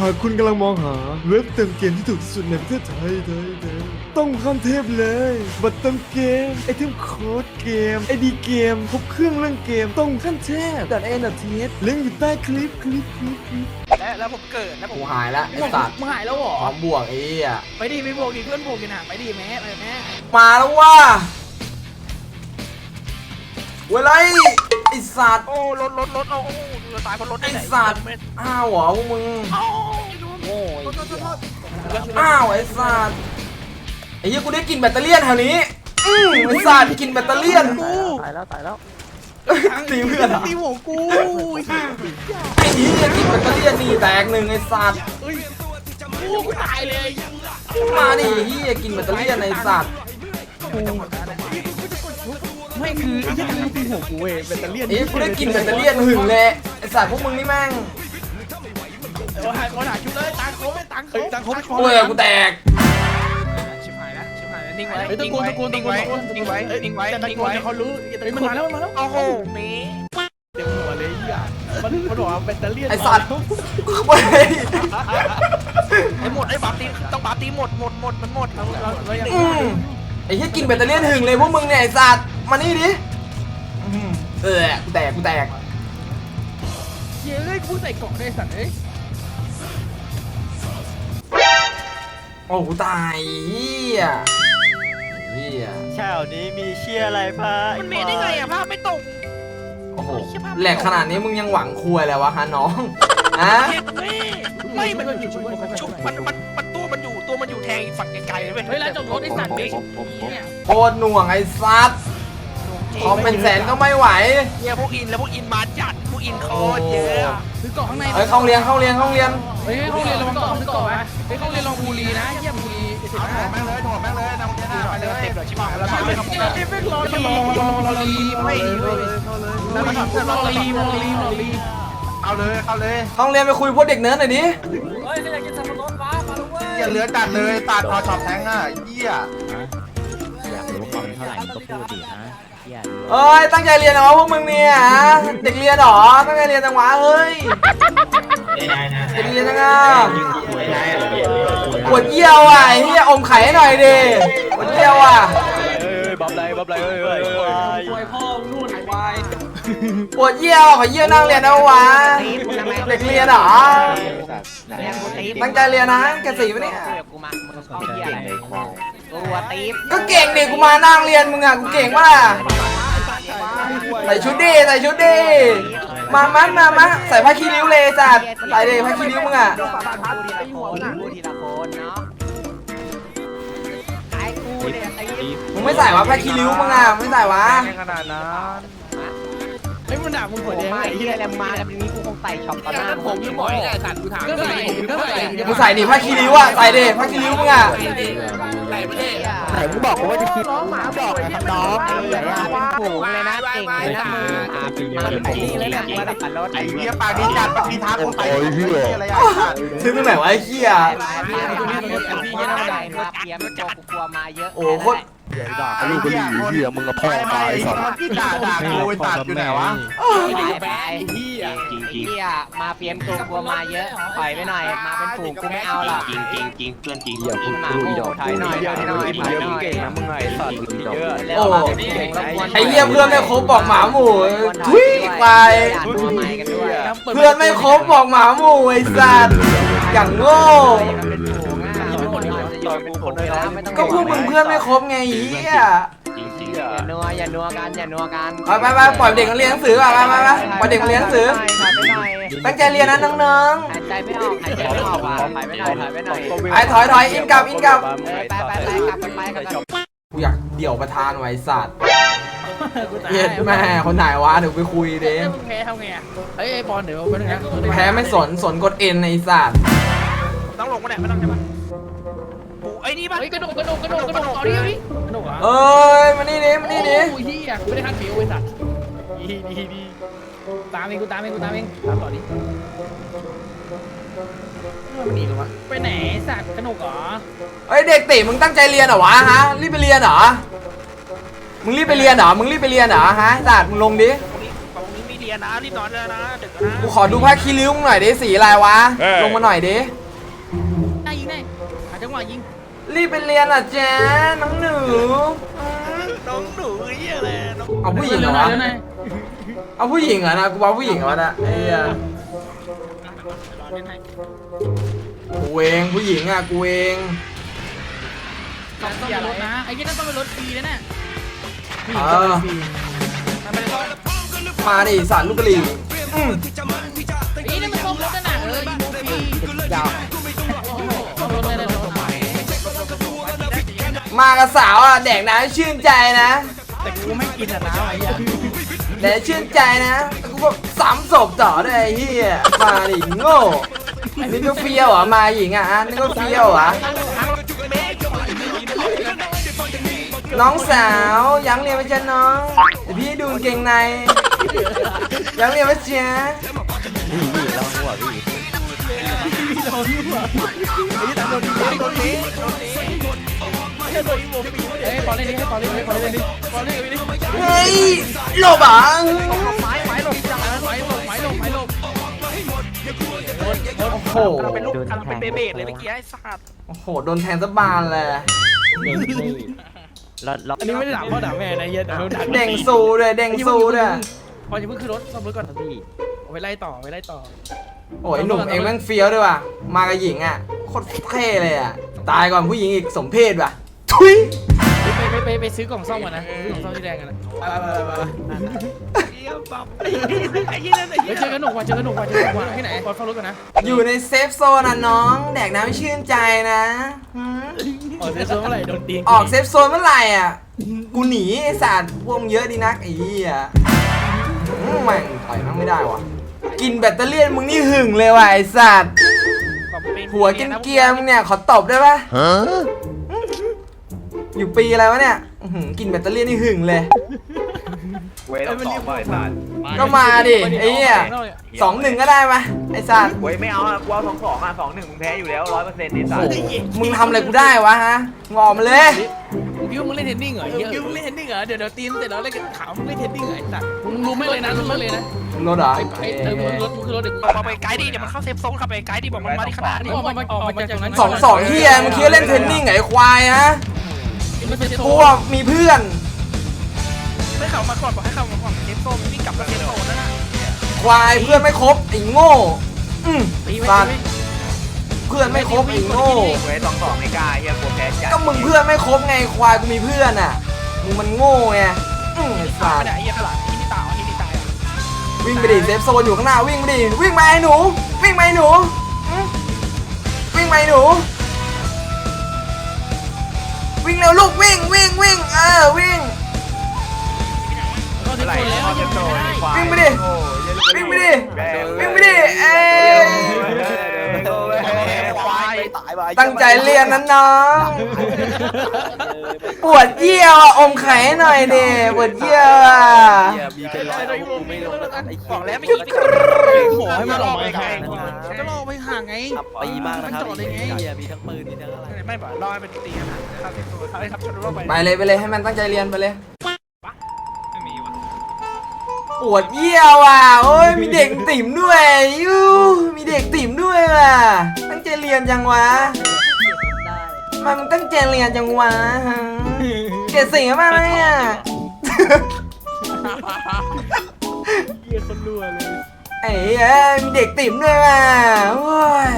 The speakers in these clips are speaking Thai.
หากคุณกำลังมองหาเว็บเติมเกมที่ถูกที่สุดในประเทศไทยไทยไทยต้องขั้นเทพเลย บัตรเติมเกม ไอเทมโค้ดเกม ไอดีเกม ครบเครื่องเรื่องเกม ต้องขั้นเทพดัดเอ็นดัดเทสลิงก์อยู่ใต้คลิปคลิปคลิปคลิปและแล้วผมเกิดแล้วผมกูหายละไอ้สัตว์มึงหายแล้วเหรอพร้อมบวกไอ้เหี้ยไปดิไปบวกดิเพื่อนบวกกันหาไปดิแม่ไปแม่มาแล้วว่าเวลาไอ้สัตว์โอ้รถรถรถเอาโอ้ ดูตายเพราะรถไอ้สัตว์ อ้าวเหรอพวกมึงโอ้โอ้ยอ้าวไอ้สัตว์ ไอ้เหี้ยกูได้กลินแบตเตอรี่ยนแถวนี้อืมไอ้สัตว์กลินแบตเตอรี่ยนตายแล้วตายแล้วตีเพื่อนเหรอตีหัวกูไอ้เหี้ยกลินแบตเตอรี่ยนนี่แตกหนึ่งไอ้สัตว์เอ้ยกูกูตายเลยมาดิเหี้ยกลินแบตเตอรี่ยนไอ้สัตว์ ไม่คือไอ้ที่มึงตีหัวกูเว้ยแบตเตอรี่ไอ้เหี้ยกูได้กลินแบตเตอรี่ยนหึงเลยไอ้สัตว์พวกมึงนี่แม่งโอ้หายโอ้หายชุดเลยตังค์เขาไม่ตังค์เขาเฮ้ยตังเขาไม่พอ โอ้ยกูแตกชิบหายแล้วชิบหายแล้วนิ่งไว้เฮ้ยตะโกนตะโกนนิ่งไว้นิ่งไว้นิ่งไว้จะตะนิ่งโกนไว้ให้เขารู้เฮ้ยมันมาแล้วมันมาแล้วโอ้โหเมเต็มหัวเลยไอ้เหี้ยมันมันบอกว่าแบตเตอรี่ไอ้สัตว์เว้ยไอ้หมดไอ้บาตีต้องบาตีหมดหมดหมดมันหมดเราเราเรายังอืมไอ้เหี้ยกินแบตเตอรี่ยนหึงเลยพวกมึงเนี่ยไอ้สัตว์ มานี่ดิอืมเออกูแตกกูแตก เฮ้ยเฮ้ยกูใส่เกาะได้สัตว์เอ้ยโอ้กูตายเฮียเฮียเช้านี้มีเชียร์อะไรพะมันเมได้ไงอะภาพไม่ตกโอ้โหแหลกขนาดนี้มึงยังหวังคุยอะไรวะฮะน้องฮะเห็นไหมไม่มันชุบมันมันมันตัวมันอยู่ตัวมันอยู่แทงอีกฝั่งไกลๆเลยเฮ้ยแล้วจบรถไอ้สัตว์นี่โคตรหน่วงไอ้ซัด คอมเป็นแสนก็ไม่ไหว เนี่ยพวกอินแล้วพวกอินมาจัดพวกอินโคตรเยอะซื้อเกาะข้างในเฮ้ยเข้าเรียนเข้าเรียนเข้าเรียน เฮ้ยเขาเรียนระวังเกาะซื้อเกาะไว้เฮ้ยเขาเรียนลองบุรีนะเยี่ยมบุรีเสิบห้าแม่งเลยถอดแม่งเลยนำเจ้าไปเลยเต็มเลยชิบหายแล้วไม่ไม่รอรอรอรอรีไม่เลยแล้วมันรอรีรอรีรอรีเอาเลยเอาเลยเข้าเรียนไปคุยพวกเด็กเนิร์ดหน่อยดิอย่าเหลือตัดเลยตัดพอช็อปแทงอะเหี้ยอยากรู้ว่าความเท่าไหร่มึงก็พูดดิฮะ เชียร์เอ้ยตั้งใจเรียนนะวะพวกมึงเนี่ยฮะเด็กเรียนเหรอตั้งใจเรียนจังหวะเฮ้ยเด็กเรียนจังอะปวดเยี่ยวอะไอ้เหี้ยอมไข่ให้หน่อยดิปวดเยี่ยวอะเอ้ยบับไรบับไรเอ้ยเอ้ยเอ้ยปวดเยี่ยวขอเยี่ยวนั่งเรียนนะวะเด็กเรียนเหรอตั้งใจเรียนนะแกสีวะเนี่ย กูตัวตีฟก็เก่งดิกูมานั่งเรียนมึงอะกูเก่งปะล่ะใส่ชุดดิใส่ชุดดิมามามามาใส่ผ้าขี้ริ้วเลยจัดใส่เลยผ้าขี้ริ้วมึงอะพูดทีละคนเนาะไอ้กูเนี่ยตีมึงไม่ใส่วะผ้าขี้ริ้วมึงอะไม่ใส่วะ ขนาดนั้น เฮ้ยมันด่ามึงหัวแดงมาไอ้ไอ้เหี้เหี้ยยอะไรมาแบบนี้กูคงใส่ช็อปต่อหน้าผมยังบอกไอ้สัตว์กูถามก็ใส่ก็ใส่มึงใส่ดิผ้าคีริ้วอะใส่ดิผ้าคีริ้วมึงอะไหนมึงบอกกูว่าจะคิดน้องหมาบอกไอ้คำน้องไอ้เหี้ยเป็นผูงเลยนะเก่งเลยนะมึงมาเป็นผูงเลยนะมาแบบปัดรถไอ้เหี้ยปากดีจัดปากดีท้าคนไปเหี้ยอะไรอะซื้อตรงไหนวะไอ้เหี้ยมาตรงนี้ตรงนี้ตรงนี้ยังไงมาเพียมโจกูกลัวมาเยอะโอ้โคตร ไอ้เหี้ยเหี้ยมึงกับพ่อตายสอนที่ด่าด่ากูไอ้ตัดอยู่ไหนวะไปเฮียจริงจริงเฮียมาเพียมตัวกลัวมาเยอะปล่อยไปหน่อยมาเป็นฝูงกูไม่เอาหรอกจริงจริงจริงเพื่อนจริงจริงหมาโง่ถอยหน่อยถอยหน่อยถอยหน่อยเก่งนะมึงไงสัตว์เยอะโอ้ไอ้เหี้ยเพื่อนไม่ครบบอกหมาหมู่ทุยไปเพื่อนไม่ครบบอกหมาหมู่ไอ้สัตว์อย่างโง่ ก็พวกมึงเพื่อนไม่ครบไงไอ้เหี้ยอย่านัวอย่านัวกันอย่านัวกันไปไปไปปล่อยเด็กมาเรียนหนังสือก่อนไปไปไปปล่อยเด็กมาเรียนหนังสือตั้งใจเรียนนะน้องหายใจไม่ออกหายใจไม่ออกว่ะถอยไปหน่อยถอยไปหน่อยๆไอ้ถอยถอยอินกลับอินกลับไปไปไปกลับกันไปกันกูอยากเดี่ยวประธานไว้สัตว์เย็ดแม่คนไหนวะเดี๋ยวไปคุยดิเอ้ยมึงแพ้ทำไงอะเฮ้ยไอ้บอลเดี๋ยวไปนึงนะแพ้ไม่สนสนกดเอ็นไอ้สัตว์ต้องลงมาเนี่ยไม่ต้องใช่ปะปูไอ้นี่ปะเฮ้ยกระโดดกระโดดกระโดดกระโดดต่อดิดิกระโดดเหรอเอ้ยมานี่ดิมานี่ดิโอ้ยเฮียกูไม่ได้คันผิวไอ้สัตว์ดีดีดีตามเองกูตามเองกูตามเองตามต่อดิมันหนีหรอวะไปไหนสัตว์กระหนกเหรอเฮ้ยเด็กติมึงตั้งใจเรียนเหรอวะฮะรีบไปเรียนเหรอมึงรีบไปเรียนเหรอมึงรีบไปเรียนเหรอฮะสัตว์มึงลงดิตรงนี้ตรงนี้ไม่ดีรียนนะรีบนอนแล้วนะดึกแล้วกูนะขอดูผ้าคีริ้วมึงหน่อยดิสีอะไรวะลงมาหน่อยดิ ได้ยิงได้หาจังหวะยิง รีบไปเรียนอะแจ๊น้องหนูน้องหนูเยี่ยเลยน้องเอาผู้หญิงเหรอเร็ววะหน่อยเร็วหน่อยเอาผู้หญิงเหรอนะกูบอกผู้หญิงเหรอวะนะไอ้เหี้ยเร็วหน่อยกูเองผู้หญิงอะกูเองต้องต้องไปรถนะไอ้ยี่นั่นต้องไปรถฟรีนะเนี่ยเออมาดิสารลูกกะหรี่อืม มากับสาวอะแดกน้ำให้ชื่นใจนะแต่กูไม่กินอะนะไอ้ยี่แดกชื่นใจนะแล้วกูก็สามศพต่อด้วยไอ้เหี้ยมาดิโง่อันนี้ก็เฟี้ยวเหรอมาหญิงอะอันนี้ก็เฟี้ยวเหรอน้องสาวยังเรียนไหมจ๊ะน้องเดี๋ยวพี่ให้ดูกางเกงในยังเรียนไหมจ๊ะพี่พี่เราหัวพี่เฮ้ยปอ เล่นดิให้ปอเล่นดิปอเล่นดิปอเล่นดิเฮ้ยหลบอะไม้ไม้หลบจังไม้หลบไม้หลบไม้หลบโอ้โหเป็นลูกทำเป็นเบเบดเลยเมื่อกี้ไอ้สัตว์โอ้โหโดนแทงซะบานเลยนี่นี่เราเราอันนี้ไม่ได้ด่าพ่อด่าแม่นะเย็นด่าด่าเด้งซูด้วยเด้งซูด้วยพอจะเพิ่งขึ้นรถซ่อมรถก่อนพี่เอาไปไล่ต่อไปไล่ต่อ โอ้ยหนุ่มเองแม่งเฟี้ยวด้วยว่ะมากับหญิงอะโคตรเท่เลยอะตายก่อนผู้หญิงอีกสมเพศว่ะ ทุยไปไปไปไปซื้อกล่องซ่อมก่อนนะซื้อกล่องซ่อมที่แดงกันนะไปไปไปไปเยี่ยมปั๊บไอ้เหี้ยนั่นไอ้เฮ้เหี้ยยเจอกันหนุกว่ะเจอกันหนุกว่ะเจอกันหนุกว่ะที่ไหนปอดเข้ารถก่อนนะอยู่ในเซฟโซนอะน้อง แดกน้ำให้ชื่นใจนะหืมออกเซฟโซนเมื่อไหร่โดนตีออกเซฟโซนเมื่อไหร่อะ กูหนีไอ้สัตว์พวกมึงเยอะดีนักไอ้เหี้ยอืมแม่งถอยมั่งไม่ได้ว่ะ กินแบตเตอรี่ยนมึงนี่หึงเลยว่ะไอ้สัตว์ หัวเกรียนเกียร์มึงเนี่ยขอตบได้ปะ อยู่ปีอะไรวะเนี่ยอื้อหือกินแบตเตอรี่นี่หึงเลย เว้ยต้องสองบ่อยสัตว์ก็มาดิไอ้เหี้ยสองหนึ่งก็ได้ปะไอ้สัตว์เว้ยไม่เอาอะกูเอาสองสองอะสองหนึ่งมึงแพ้อยู่แล้วร้อยเปอร์เซ็นต์นี่สัตว์มึงทำอะไรกูได้วะฮะงอมเลยมึงคิดว่ามึงเล่นเทนนิ่งเหรอคิดว่ามึงเล่นเทนนิ่งเหรอเดี๋ยวเดี๋ยวตีนเสร็จแล้วเล่นขาวมึงเล่นเทนนิ่งเหรอไอ้สัตว์มึงรู้ไม่เลยนะรู้ไม่เลยนะรถเหรอไปไปเออมึงรถมึงคือรถเดี๋ยวกูบอกไปไกด์ดิเดี๋ยวมันเข้าเซฟโซนขับไปไกด์ดิบอกมันมาที่ขนาดนี้ออกมาออกมาจากนั้นสองสองเฮียมึงคิดว่าเล่นเทนนิ่งไงไอ้ควายฮะ มันเป็นโซกูอะมีเพื่อนไม่เข้ามาก่อนบอกให้เข้ามาก่อนเซฟโซนวิ่งกลับมาเซฟโซนนั่นน่ะควายเพื่อนไม่ครบไอ้โง่อืมตีไว้สัตว์เพื่อนไม่ครบไอ้โง่เว้ยสองสองไม่กล้าเฮียกลัวแพ้จัดก็มึงเพื่อนไม่ครบไงควายกูมีเพื่อนอะมึงมันโง่ไงอืมไอ้ตาสัไปตว์ไหนไอ้เหี้ยข้างหลังที่นี่ตาที่นี่ตายอะวิ่งไปดิเซฟโซนอยู่ข้างหน้าวิ่งไปดิวิ่งไปไอ้หนู วิ่งไปไอ้หนูอืมวิ่งไปไอ้หนู วิ่งเร็วลูกวิ่งวิ่งวิ่งเออวิ่งก็ถึงไหลโซนแล้วพอจะโดนควายวิ่งไปดิโอ้ยวิ่งไปดิแบกวิ่งไปดิเอ้ยควายตั้งใจเรียนนั้นน้องปวดเยี่ยวอะอมไข่ให้หน่อยดิปวดเยี่ยวอะมีเป็นร้อยกูไม่ลงไอ้บอกแล้วไม่ยิงขอให้มันออกไปห่างก็รอไป ห่างไงปีมากนะครับจอดได้ไงเฮียมีทั้งปืนมีทั้งอะไรไม่บอกรอให้เป็นตีกันนะเข้าเซฟโซนเขาให้ขับชนรถไปไปเลยไปเลยให้มันตั้งใจเรียนไปเลย ไม่มีวะปวดเยี่ยวอะ โอ้ยมีเด็กติ่มด้วยยูมีเด็กติ่มด้วยว่ะ ตั้งใจเรียนจังวะทำไมันมึงตั้งใจเรียนจังวะฮะเกรดสี่มากไหมอะ เยี่ยคนรัวเลยไอ้เอ้ยมีเด็กติ่มด้วยว่ะโอ้ย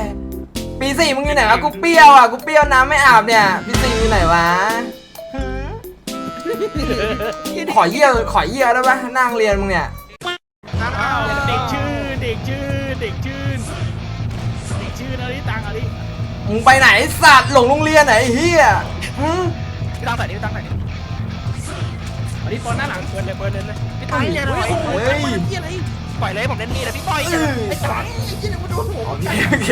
ปีสี่มึงอยู่ไหนวะกูเปรี้ยวอะกูเปรี้ยวน้ำไม่อาบเนี่ยปีสี่อยู่ไหนวะหืมขอเยี่ยวขอเยี่ยวได้ปะนั่งเรียนมึงเนี่ย อ้าวเด็กชื่อเด็กชื่อเด็กชื่อเด็กชื่ออะไรตังอะไรมึงไปไหนสัตว์หลงโรงเรียนไหนไอ้เฮียหืมพี่ตั้งแต่นี้พี่ตั้งแต่นี้อันนี้ปอนหน้าหลังเปิดเลยเปิดเลยเลยพี่ตั้งอย่าหน่อยเฮ้ย ปล่อยเลยผมเล่นนี่เลยพี่ปล่อยไอ้จังไอ้เหี้ยมันโดนหัวโอเคโอเค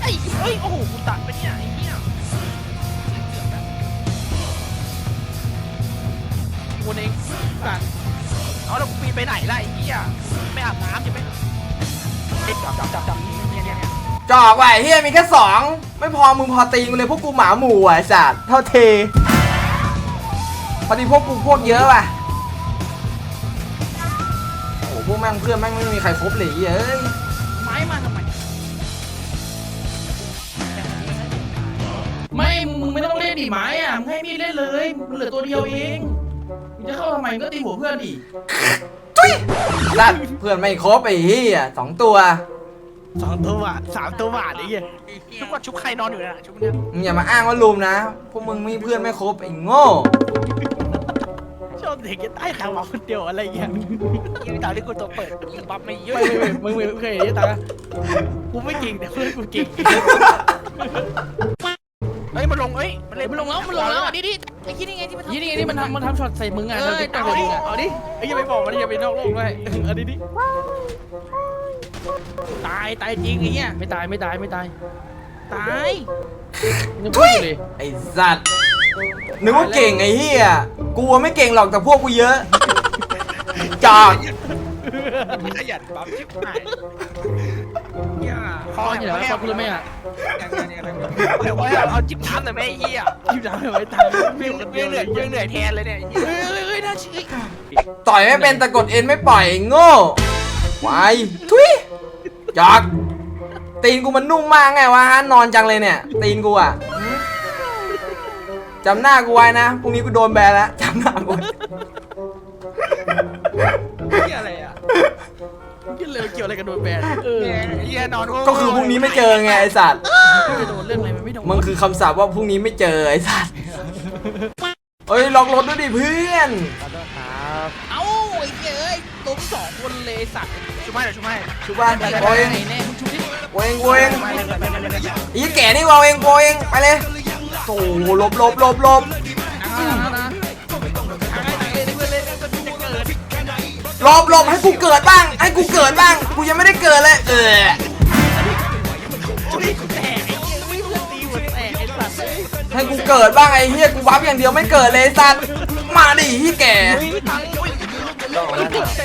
ไอ้เฮ้ยโอ้โหกูตัดไปเนี่ยไอ้เหี้ยคนเองสั่นเอาแล้วกูปีนไปไหนล่ะไอ้เหี้ยไม่อาบน้ำใช่ไหมจับจับจับจับเนี่ยเนี่ยเนี่ยจอกว่ะไอ้เฮียมีแค่สองไม่พอมึงพอตีกูเลยพวกกูหมาหมู่อะไอ้สัตว์เท่าเทพอดีพวกกูพวกเยอะว่ะ แม่งเพื่อนแม่งไม่มีใครครบเลยไอ้เหี้ยเอ้ยไม้มาทำไมไม่ มึงไม่ต้องเล่นดิไม้อะ มึงให้มีดเล่นเลยมันเหลือตัวเดียวเอง มึงจะเข้าทำไมมึงก็ตีหัวเพื่อนดิทุยสัตว์เพื่อนไม่ครบไอ้เหี้ยสองตัวสองตัวบาทสามตัวบาทไอ้เหี้ยชุบว่าชุบใครนอนอยู่นะชุบเนี่ยมึงอย่ามาอ้างว่าลุมนะ พวกมึงมีเพื่อนไม่ครบไอ้โง่ ชอบเด็กจะใต้ขาวคนเดียวอะไรเงี้ยยืนตาที่กูตัวเปิดยิงปั๊บไม่เยอะไม่ไม่ไม่มึงไม่เคยเห็นตากูไม่เก่งแต่เพื่อนกูเก่งเฮ้ยมันลงเอ้ยมันเลยมันลงแล้วมันลงแล้วอะดิดิไอ้ที่นี่ไงที่มันยี่นี่ไงนี่มันทำมันทำช็อตใส่มึงอะเออทำติ๊กต็อกใส่มึงอะเอาดิไอ้ยังไม่บอกมันอย่าไปนอกโลกด้วยเอาดิดิตายตายจริงไอ้เงี้ยไม่ตายไม่ตายไม่ตายตายยังพูดอยู่เลยไอ้สัตว์ นึกว่าเก่งไอ้เหี้ยกูอะไม่เก่งหรอกแต่พวกกูเยอะจอกขยันปั๊บชิบหายเนี่ยคพออออยู่ย่างแล้วไรพอพูดแล้วไหมอะเดี๋ยวไว้เอาจิ้มน้ำหน่อยแม่เหี้ยอยู่แล้วไม่ตายเรื่องเรื่องเหนื่อยเรื่องเหนื่อยแทนเลยเนี่ยเฮ้ยเฮ้ยเฮ้ยน่าเชื่อต่อยไม่เป็นแต่กดเอ็นไม่ปล่อยไอ้โง่วายทุยจอกตีนกูมันนุ่มมากไงวะฮะนอนจังเลยเนี่ยตีนกูอะ จำหน้ากูไว้นะพรุ่งนี้กูโดนแบนแล้วจำหน้ากูไว้เหี้ยอะไรอะกินเลยเกี่ยวอะไรกับโดนแบนเออเหี้ยนอนก็คือพรุ่งนี้ไม่เจอไงไอ้สัตว์ไม่ไปโดนเรื่องอะไรมันไม่โดนมันคือคำสาปว่าพรุ่งนี้ไม่เจอไอ้สัตว์เอ้ยล็อกรถด้วยดิเพื่อนเอ้าไอ้เหี้ยเอ้ยล้มสองคนเลยสัตว์ชุบให้หน่อยชุบให้ชุบบ้านไปโอไหนเองแน่มึงชุบดิโอเองโอเองไปเลยไปเลยไปเลยไอีแก่นี่วาเองโอเองไปเลย โอ้โหหลบหลบหลบหลบนะนะนะเพื่อนเล่นก็จะเกิดหลบหลบให้กูเกิดบ้าง ให้กูเกิดบ้าง กูยังไม่ได้เกิดเลย เออให้กูเกิดบ้างไอ้เฮียกูบัฟอย่างเดียวไม่เกิดเลยสัตว์มาดิที่แก่แต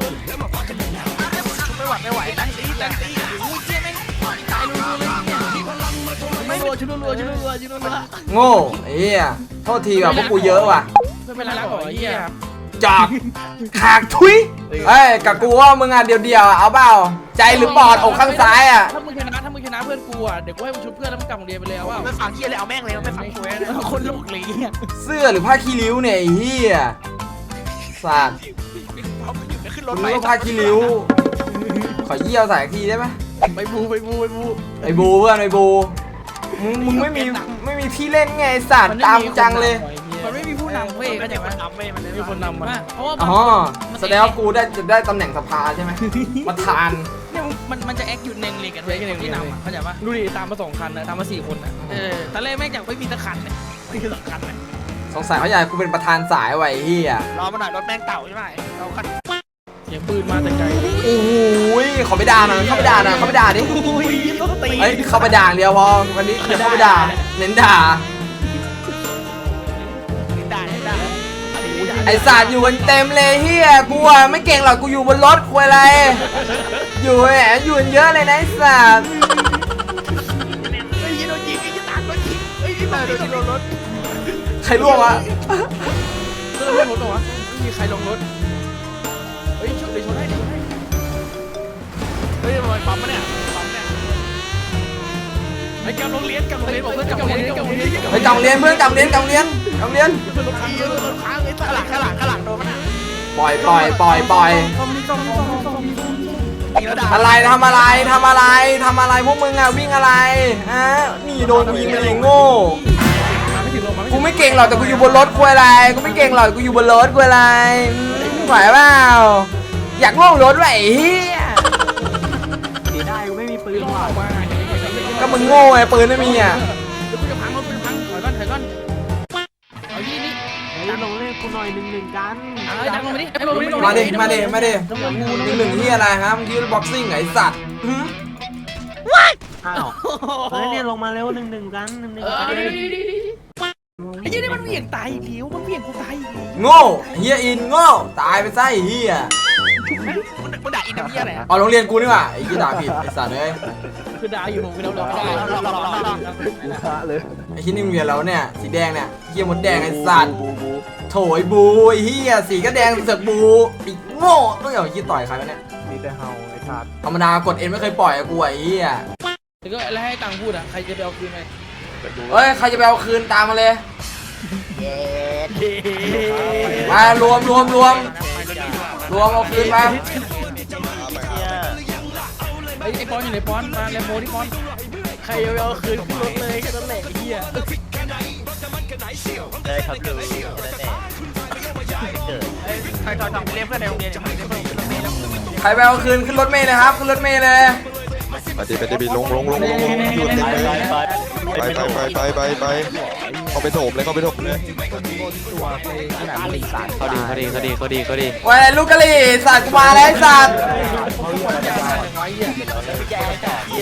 ก ไหี้ยมันแตกเป็นตัวมันต้องตีตั้งตีตั้งตีอุ้ยเจ๊แม่งตายลุ้นเลยไม่รัวชุดรัวชุดรัวชุดรัวโง่ไอ้เฮียโทษทีว่ะพวกกูเยอะว่ะไม่เป็นไรหรอกไอ้เหี้ยจอกขากทุยเอ้ยกับกูว่ามึงอะเดียวเดียวๆเอาเปล่าใจหรือปอดอกข้างซ้ายอะถ้ามึงชนะถ้ามึงชนะเพื่อนกูอะเดี๋ยวกูให้มึงชุบเพื่อนแล้วมึงกลับโรงเรียนไปเลยเอาว่าไม่ฟังเหี้ยเลยเอาแม่งเลยไม่ฟังกูเลยคนโลกหลีเสื้อหรือผ้าขี้ริ้วเนี่ยไอ้เฮียสัตว์เขาอผ้าขี้ริ้ว อเยี่ยวใส่อีกทีได้ไหมไปบูไปบูไปบูไอ้บูเพื่อนไอ้บูมึงมึงไม่มีไม่มีที่เล่นไงไอ้สัตว์ตามจังเลย มันไม่มีผู้นำเว้ยไม่เข้าใจได้ไหมคนนำเว้ยมันไม่มีคนนำมันเพราะว่าอ๋อแสดงว่ากูได้จะได้ตำแหน่งสภาใช่ไหมประธานเนี่ยมันมันจะแอคอยู่ในเรียนกันเว้ยที่นำอะเข้าใจปะดูดิตามมาสองคันนะตามมาสี่คนนะเออตอนแรกแม่งอยากไม่มีตะคันเนี่ยไม่มีตะคันเนี่ยสงสัยเขาอยากให้กูเป็นประธานสายไว้เฮียรอมาหน่อยรถแม่งเต่าใช่ไหมเราคันเสียงปืนมาแต่ไกลโอ้ยขอไปด่าหน่อยเข้าไปด่าหน่อยเข้าไปด่าดิ โอ้ยต้องตีเฮ้ยเข้าไปด่าอย่างเดียวพอวันนี้อย่าเข้าไปด่าเน้นด่าได้ได้ไอสัตว์อยู่กันเต็มเลยเฮียกูอะไม่เก่งหรอกกูอยู่บนรถคุยอะไร อยู่แหมอยู่กันเยอะเลยนะไอสัตว์ไอ้ยี่โดนยิงไอ้ยี่ตามโดนยิงไอ้ยี่เอตามอโดโดนนยิงรถใครร่วงวะเพื่อนร่วงรถเหรอวะไม่มีใครลงรถ เฮ้ยมันปั๊มปะเนี่ยปั๊มเนี่ยไอ้กำโรงเรียนกำโรงเรียนบอกเพื่อนกำโรงเรียนกำโรงเรียนไปจังเรียนเพื่อนจังเรียนจังเรียนจังเรียนเพื่อนรถค้างเยอะรถค้างไอ้ตาข้างหลังข้างหลังข้างหลังโดนมันอะปล่อยปล่อยปล่อยปล่อยยิงแล้วด่าอะไรทำอะไรทำอะไรทำอะไรพวกมึงอะวิ่งอะไรฮะนี่โดนกูยิงเลยโง่มาไม่ถึงลงมาไม่กูถึงไม่เก่งหรอกแต่กูอยู่บนรถคุยอะไรกูไม่เก่งหรอกกูอยู่บนรถคุยอะไรอืมไหวเปล่าอยากล่วงรถไว้ไอ้เฮีย ลงออกมาก็มึงโง่ไงปืนไม่มีอะเดี๋ยวกูจะพังรถกูจะพังถอยก่อนถอยก่อนเอายี่นี่ลงเล่นกูหน่อยหนึ่งหนึ่งกันเอาไอ้ดังลงมาดิไอ้ลงมาดิลงมาดิมาดิมาดิน้ำเงินกูหนึ่งหนึ่งที่อะไรครับเมื่อกี้บ็อกซิ่งไอ้สัตว์หืมอ้าวเฮ้ยเนี่ยลงมาเร็วหนึ่งหนึ่งกันหนึ่งหนึ่งเออกันดิดิดิดิดิไอ้ยี่นี่มันเหวี่ยงตายเลี้ยวมันเหวี่ยงกูตายโง่เฮียอินโง่ตายไปซะไอ้เฮีย มึงมึงด่าอินทำเหี้ยอะไรอะเอาโรงเรียนกูนี่หว่าไอ้ยี่ด่าผิดไอ้สัตว์เอ้ยคือด่าอยู่ผมคือเราหลอกหลอกหลอกหลอกหลอกไอ้ที่นี่มึงเรียนแล้วเนี่ยสีแดงเนี่ยเฮียมดแดงไอ้สัตว์โถไอ้บูไอ้เฮียสีก็แดงเสือกบูอีกโง่ต้องเอาไอ้ที่ต่อยใครวะเนี่ยมีแต่เฮาไอ้สัตว์ธรรมดากดเอ็นไม่เคยปล่อยอะกูไอ้เฮียแล้วก็แล้วให้ตังค์พูดอะใครจะไปเอาคืนไหมเฮ้ยใครจะไปเอาคืนตามมาเลยมารวมรวมรวมรวมเอาคืนมา ไอ้ไอ้ปอนอยู่ไหนปอนมาแลมโบที่ปอนใครเอาคืนขึ้นรถเลยแค่นั้นแหละไอ้เหี้ยเลยครับลุยแค่นั้นเองใครทอยทำไปเรียกเพื่อนในโรงเรียนจะไปเรียกเพื่อนในโรงเรียนใครไปเอาคืนขึ้นรถเมล์เลยครับขึ้นรถเมล์เลยไปดิไปดิลงลงลงลงลงไปไปไปไปไปไป ไปเข้าไปโถมเลยเขาไปโถมเลยเขาดีเขาดีเขาดีเขาดีเขาดีเว้ยลูกกะหรี่สัตว์กูมาแล้วไอ้สัตว์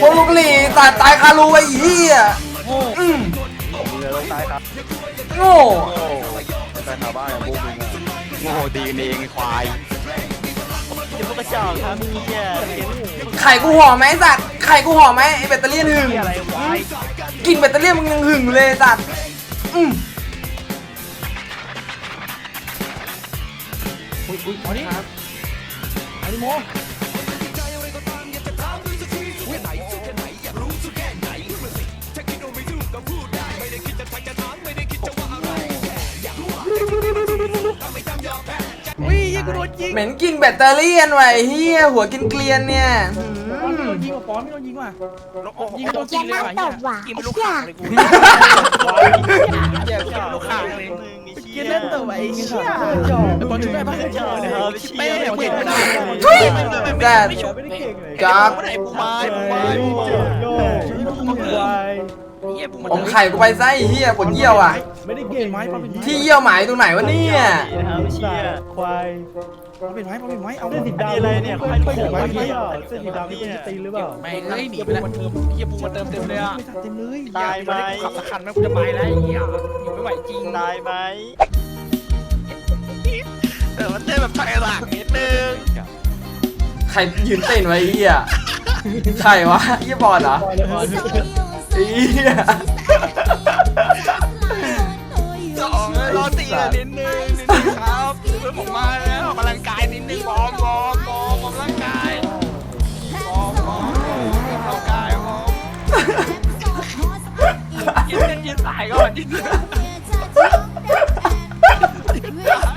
พวกลูกกะหรี่สัตว์ตายคารูไอ้เหี้ยอืมโง่แต่ชาวบ้านอย่างพวกมึงอะโง่ดีกันเองควายจะพวกกระจอกครับเนี่ยไข่กูห่อไหมไอ้สัตว์ไข่กูห่อไหมไอ้แบตเตอรี่หึงกินแบตเตอรี่มึงยังหึงเลยไอ้สัตว์ อืมเอาดิครับอันนี้โมอุ้ยเหี้ยกูโดนยิงเหม็นกินแบตเตอรี่อันไว้เฮียหัวกินเกลียนเนี่ย ยิงว่ะปอนไม่โดนยิงว่ะแล้วโอ้โหยิงโดนจริงเลยว่ะตเหี้ยบว่ะกินไอ้เป็นลูกเหี้ยข่างเลยกูเจ็บลูกข่างเลยเกียร์เล่นตัวไอ้เหี้ยไอ้บอลช่วยได้ปะชิเป้เนี่ยเห็นไม่ได้ทุยแต่ไม่ชมจับไหนปูมาปูมาเฮียปูมาอมไข่กูไปซะไอ้เฮียปวดเยี่ยวอะ ไม่ได้เก่งไม้ปอนเป็นไม้ที่เยี่ยวหมายตรงไหนวะเนี่ยควาย ปอนเป็นไม้ปอนเป็นไม้เอาเส้นสีดำอะไรเนี่ยควายโขกไว้ไม่เหรอเส้นสีดำนี่คุณจะตีหรือเปล่าแม่งเอ้ยหนีไปแล้วเฮียปูมาเติมเต็มเลยอะไม่ทันเต็มเลยตายไหมขับสักคันแม่งกูจะไปแล้วไอ้เหี้ยอยู่ไม่ไหวจริงตายไหมเออมันเต้นแบบไทยหลังนิดนึงใครยืนเต้นไว้ไอ้เฮียใครวะเฮียบอลเหรอไอ้เฮียจะออกรอตีกันนิดนึงนิดนึงครับเพื่อนผมมาแล้ว ดนึงบอมบอมบอมออกกำลังกายบอมบอมออกกำลังกายบอมยืนยืนสายก่อนยืนสา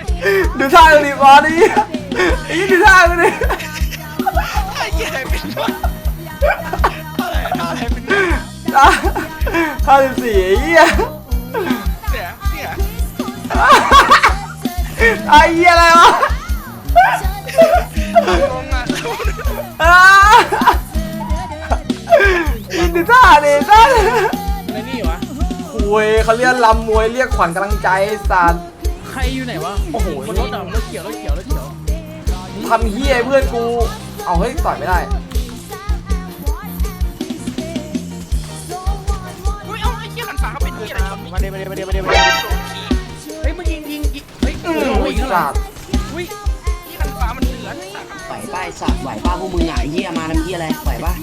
ยดูท่ากูดิบอลดิไอ้เหี้ยดูท่ากูดิไอ้เหี้ยเป็นบ้าอะไรเป็นเนี่ยท่าท่าสิบสี่ไอ้เหี้ยเนี่ยไอ้เหี้ยอะไรวะ งงอะอ้าอินดูท่าดิท่าดิอะไรนี่วะโวยเขาเรียกลำมวยเรียกขวัญกำลังใจไอ้สัตว์ ใครอยู่ไหนวะโอ้โห บนรถอะรถเขียวรถเขียวรถเขียวทำเฮียเพื่อนกู เอาเฮ้ยต่อยไม่ได้ อุ้ยเอาไอ้เหี้ยขันฟ้าเขาเป็นเหี้ยอะไรชนมาเดี๋ยวมาเดี๋ยวมาเดี๋ยวมาเดี๋ยวเฮ้ยมึงยิงยิงยิงเฮ้ยอืมโอ้ยสัตว์อุ้ย วป้าไอ้สัตว์ไหวป้าพวกมึงอะไอ้เหี้ยมาน้ำเหี้ยอะไรไหวป้า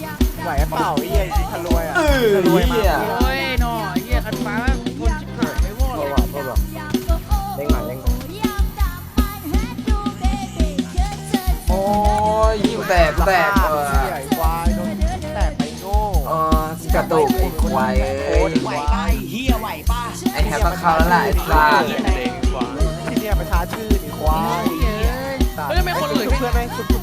ไหวเปล่าไอ้เหี้ยทะลวยอะเออเฮียโอ้ยหน่อยเหี้ยคันฟ้าคนชิบหายไม่วอดเลยเด้งหน่อยเด้งหน่อยโอ้ยยิ้มแตกแตกเออใหญ่ควายโดนแตกไปโง่เออกระดูกไอ้ควายเอ้ยไหวป้าไอ้เหี้ยไหวป้าไอ้แฮปต้องเข้าแล้วแหละไอ้สัตว์ที่เนี่ยประชาชื่อนี่ควายเฮ้ยไม่คนอื่นเพื่อนไหมชุบ